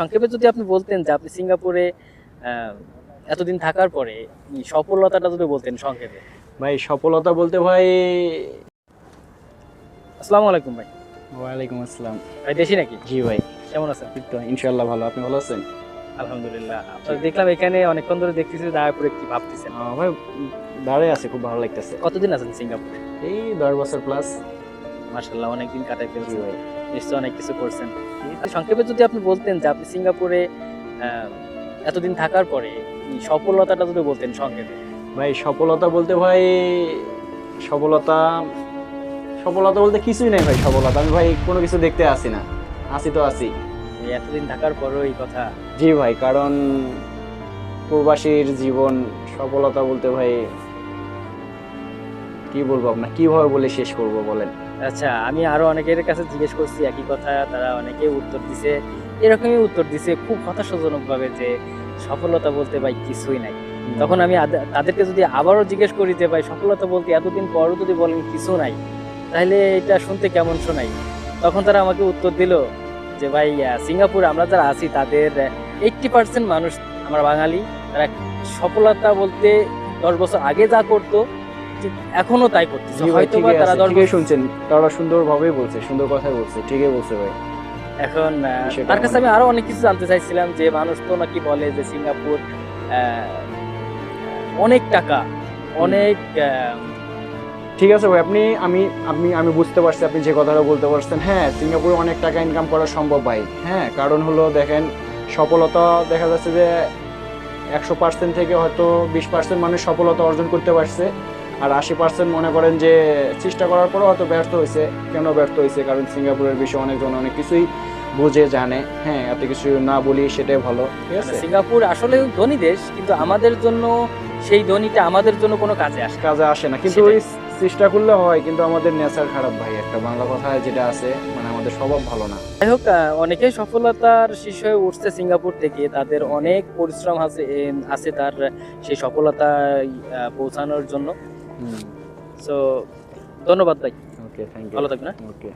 সংক্ষেপে যদি আপনি বলতেন যে আপনি সিঙ্গাপুরে এতদিন থাকার পরে এই সফলতাটা যদি বলতেন সংক্ষেপে। ভাই সফলতা বলতে ভাই আসসালামু আলাইকুম ভাই। ওয়ালাইকুম আসসালাম। ভাই দেশি নাকি? জি ভাই। কেমন আছেন? তো ইনশাল্লাহ ভালো। আপনি ভালো আছেন? আলহামদুলিল্লাহ। আপনার দেখলাম এখানে অনেকক্ষণ ধরে দেখতেছি দাঁড়াপুরে কি ভাবতেছেন। ভাই দাঁড়ায় আছে খুব ভালো লাগতেছে। কতদিন আছেন সিঙ্গাপুরে? এই দশ বছর প্লাস মার্শাল্লাহ অনেকদিন কাটাই জি ফেলছেন। ভাই। নিশ্চয় অনেক কিছু করছেন। সংক্ষেপে যদি আপনি বলতেন যে আপনি সিঙ্গাপুরে এতদিন থাকার পরে সফলতাটা যদি বলতেন সংক্ষেপে। ভাই সফলতা বলতে ভাই সফলতা সফলতা বলতে কিছুই নেই ভাই সফলতা। আমি ভাই কোনো কিছু দেখতে আসি না। আসি তো আসি। এতদিন থাকার পরেও এই কথা। জি ভাই কারণ প্রবাসীর জীবন সফলতা বলতে ভাই কি বলব আপনার? কীভাবে বলে শেষ করব বলেন? আচ্ছা আমি আরও অনেকের কাছে জিজ্ঞেস করছি একই কথা তারা অনেকে উত্তর দিছে এরকমই উত্তর দিছে খুব হতাশাজনক ভাবে যে সফলতা বলতে ভাই কিছুই নাই। তখন আমি তাদেরকে যদি আবারও জিজ্ঞেস করি যে ভাই সফলতা বলতে এতদিন পরও যদি বলেন কিছু নাই তাহলে এটা শুনতে কেমন শোনাই? তখন তারা আমাকে উত্তর দিল যে ভাই সিঙ্গাপুর আমরা যারা আছি তাদের এইটটি পার্সেন্ট মানুষ আমরা বাঙালি তারা সফলতা বলতে দশ বছর আগে যা করতো এখনও তাই করতেছে। হয়তো বা তারা বছর শুনছেন। তারা সুন্দরভাবেই বলছে সুন্দর কথাই বলছে ঠিকই বলছে ভাই। এখন তার কাছে আমি আরও অনেক কিছু জানতে চাইছিলাম যে মানুষ তো নাকি বলে যে সিঙ্গাপুর অনেক টাকা অনেক ঠিক আছে ভাই আপনি আমি আপনি আমি বুঝতে পারছি আপনি যে কথাটা বলতে পারছেন। হ্যাঁ সিঙ্গাপুরে অনেক টাকা ইনকাম করা সম্ভব ভাই। হ্যাঁ কারণ হলো দেখেন সফলতা দেখা যাচ্ছে যে একশো পার্সেন্ট থেকে হয়তো বিশ পার্সেন্ট মানুষ সফলতা অর্জন করতে পারছে। আর আশি পার্সেন্ট মনে করেন যে চেষ্টা করার পরও হয়তো ব্যর্থ হয়েছে। কেন ব্যর্থ হয়েছে? কারণ সিঙ্গাপুরের বিষয়ে অনেকজন অনেক কিছুই বুঝে জানে। হ্যাঁ এত কিছু না বলি সেটাই ভালো। ঠিক আছে? সিঙ্গাপুর আসলে ধনী দেশ কিন্তু আমাদের জন্য সেই ধনীটা আমাদের জন্য কোনো কাজে আসে কাজে আসে না। কিন্তু ওই চেষ্টা করলে হয় কিন্তু আমাদের নেচার খারাপ ভাই। একটা বাংলা কথা যেটা আছে মানে আমাদের স্বভাব ভালো না। যাই হোক অনেকেই সফলতার শীর্ষে উঠছে সিঙ্গাপুর থেকে। তাদের অনেক পরিশ্রম আছে আছে তার সেই সফলতায় পৌঁছানোর জন্য। সো ধন্যবাদ ভাই। ওকে থ্যাংক ইউ ভালো থাকবেন হ্যাঁ? ওকে